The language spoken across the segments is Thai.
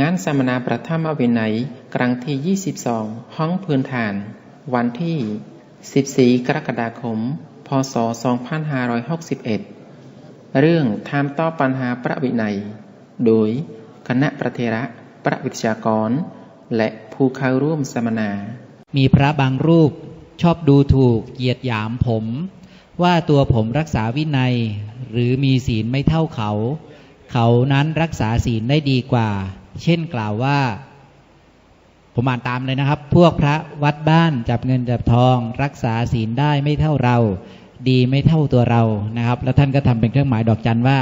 งานสัมมนาประธรรมวินัยครั้งที่ 22 ห้องพื้นฐาน วันที่ 14 กรกฎาคม พศ 2561 เรื่องถามตอบปัญหาประวินัย โดยคณะประเทระประวิทยากร และผู้เข้าร่วมสัมมนา มีพระบางรูปชอบดูถูกเหยียดหยามผม ว่าตัวผมรักษาวินัย หรือมีศีลไม่เท่าเขา เขานั้นรักษาศีลได้ดีกว่า เช่นกล่าวว่า ผมอ่านตามเลยนะครับ พวกพระวัดบ้านจับเงินจับทอง รักษาศีลได้ไม่เท่าเรา ดีไม่เท่าตัวเรานะครับ แล้วท่านก็ทำเป็นเครื่องหมายดอกจันว่า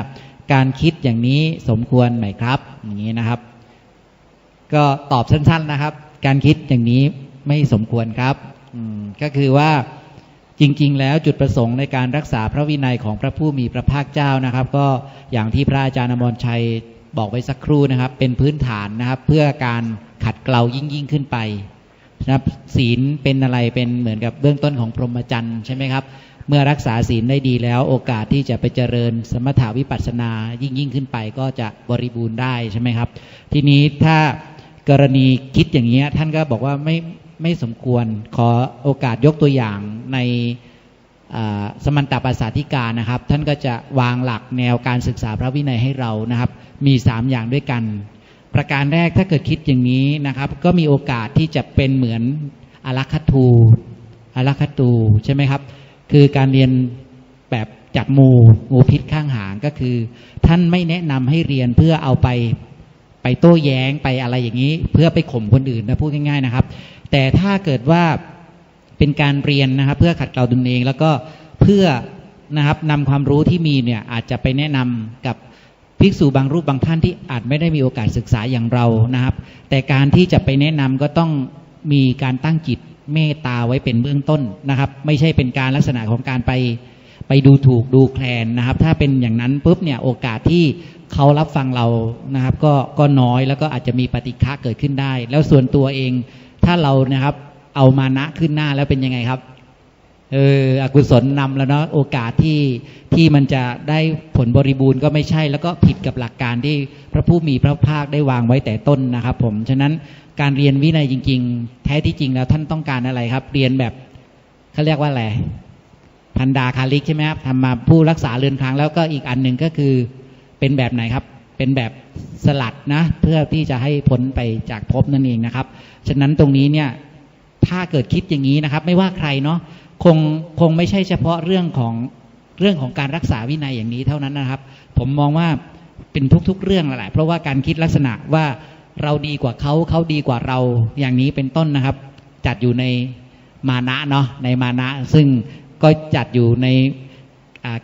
การคิดอย่างนี้สมควรไหมครับ อย่างนี้นะครับ ก็ตอบสั้น ๆนะครับ การคิดอย่างนี้ไม่สมควรครับก็คือว่าจริง ๆ แล้วจุดประสงค์ในการรักษาพระวินัยของพระผู้มีพระภาคเจ้านะครับ ก็อย่างที่พระอาจารย์อมรชัย บอกไว้สักครู่นะครับ เป็นพื้นฐานนะครับ เพื่อการขัดเกลายิ่งยิ่งขึ้นไปนะครับศีลเป็นอะไรเป็นเหมือนกับเบื้องต้นของพรหมจรรย์ใช่ไหมครับ เมื่อรักษาศีลได้ดีแล้วโอกาสที่จะไปเจริญสมถาวิปัสสนายิ่งยิ่งขึ้นไป ก็จะบริบูรณ์ได้ใช่ไหมครับ ทีนี้ถ้ากรณีคิดอย่างนี้ท่านก็บอกว่าไม่ไม่สมควรขอโอกาสยกตัวอย่างใน สมันตปัสสาธิกานะครับ ท่านก็จะวางหลักแนวการศึกษาพระวินัยให้เรานะครับ มีสามอย่างด้วยกัน ประการแรกถ้าเกิดคิดอย่างนี้นะครับ ก็มีโอกาสที่จะเป็นเหมือนอลัคคตูอลัคคตูใช่ไหมครับ คือการเรียนแบบจับหมูงูพิษข้างหางก็คือ ท่านไม่แนะนำให้เรียนเพื่อเอาไปไปโต้แย้งไปอะไรอย่างนี้ เพื่อไปข่มคนอื่นนะพูดง่ายๆนะครับ แต่ถ้าเกิดว่า เป็นการเรียนนะครับ เพื่อขัดเกลาตนเอง แล้วก็เพื่อนะครับนำความรู้ที่มีเนี่ยอาจจะไปแนะนำกับภิกษุบางรูปบางท่านที่อาจไม่ได้มีโอกาสศึกษาอย่างเรานะครับ แต่การที่จะไปแนะนำก็ต้องมีการตั้งจิตเมตตาไว้เป็นเบื้องต้นนะครับ ไม่ใช่เป็นการลักษณะของการไปไปดูถูกดูแคลนนะครับ ถ้าเป็นอย่างนั้นปุ๊บเนี่ยโอกาสที่เขารับฟังเรานะครับ ก็ก็น้อยแล้วก็อาจจะมีปฏิฆะเกิดขึ้นได้ แล้วส่วนตัวเองถ้าเรานะครับ เอามานะขึ้นหน้าแล้วเป็นยังไงครับ เอออกุศลนำแล้วเนาะโอกาสที่ที่มันจะได้ผลบริบูรณ์ก็ไม่ใช่ แล้วก็ผิดกับหลักการที่พระผู้มีพระภาคได้วางไว้แต่ต้นนะครับ ผมฉะนั้นการเรียนวินัยจริง ๆ แท้ที่จริงแล้วท่านต้องการอะไรครับ เรียนแบบเขาเรียกว่าอะไรพันดาคาลิกใช่ไหมครับทำมาผู้รักษาเรือนครั้งแล้วก็อีกอันหนึ่งก็คือเป็นแบบไหนครับ เป็นแบบสลัดนะ เพื่อที่จะให้พ้นไปจากภพนั่นเองนะครับ ฉะนั้นตรงนี้เนี่ย ถ้าเกิดคิดอย่างนี้นะครับ ไม่ว่าใครเนาะคงคงไม่ใช่เฉพาะเรื่องของเรื่องของการรักษาวินัยอย่างนี้เท่านั้นนะครับ ผมมองว่าเป็นทุกๆ เรื่องแหละเพราะว่าการคิดลักษณะว่าเราดีกว่าเขาเขาดีกว่าเราอย่างนี้เป็นต้นนะครับ จัดอยู่ในมานะเนาะในมานะ ซึ่งก็จัดอยู่ใน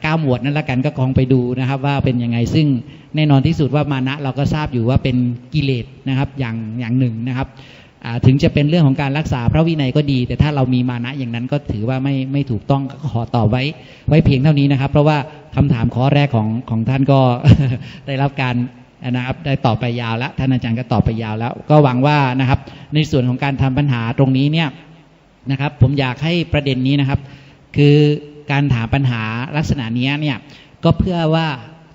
ก้าหมวดนั่นละกันก็คงไปดูนะครับ ว่าเป็นยังไงซึ่งแน่นอนที่สุดว่ามานะเราก็ทราบอยู่ว่าเป็นกิเลสนะครับอย่างอย่างหนึ่งนะครับถึงจะเป็นเรื่องของการรักษาพระวินัยก็ดี แต่ถ้าเรามีมานะอย่างนั้นก็ถือว่าไม่ไม่ถูกต้องก็ขอตอบไว้ ไว้เพียงเท่านี้นะครับ เพราะว่าคำถามข้อแรกของของท่านก็ได้รับการนะครับได้ตอบไปยาวแล้วท่านอาจารย์ก็ตอบไปยาวแล้ว ก็หวังว่านะครับ ในส่วนของการทำปัญหาตรงนี้เนี่ยนะครับ ผมอยากให้ประเด็นนี้นะครับ คือ การถามปัญหาลักษณะนี้เนี่ยก็เพื่อว่า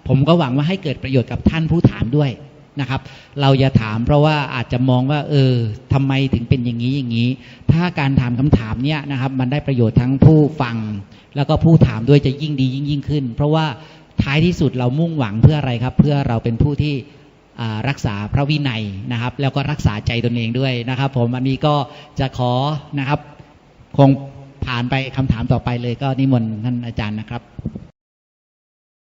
ผมก็หวังว่าให้เกิดประโยชน์กับท่านผู้ถามด้วยนะครับ เราอย่าถามเพราะว่าอาจจะมองว่า เออทำไมถึงเป็นอย่างนี้อย่างนี้ ถ้าการถามคำถามเนี่ยนะครับ มันได้ประโยชน์ทั้งผู้ฟัง แล้วก็ผู้ถามด้วยจะยิ่งดียิ่งยิ่งขึ้น เพราะว่าท้ายที่สุดเรามุ่งหวังเพื่ออะไรครับ เพื่อเราเป็นผู้ที่รักษาพระวินัยนะครับ แล้วก็รักษาใจตนเองด้วยนะครับ ผมอันนี้ก็จะขอนะครับคงานไปคำถามต่อไปเลยก็นิมนต์ท่านอาจารย์นะครับ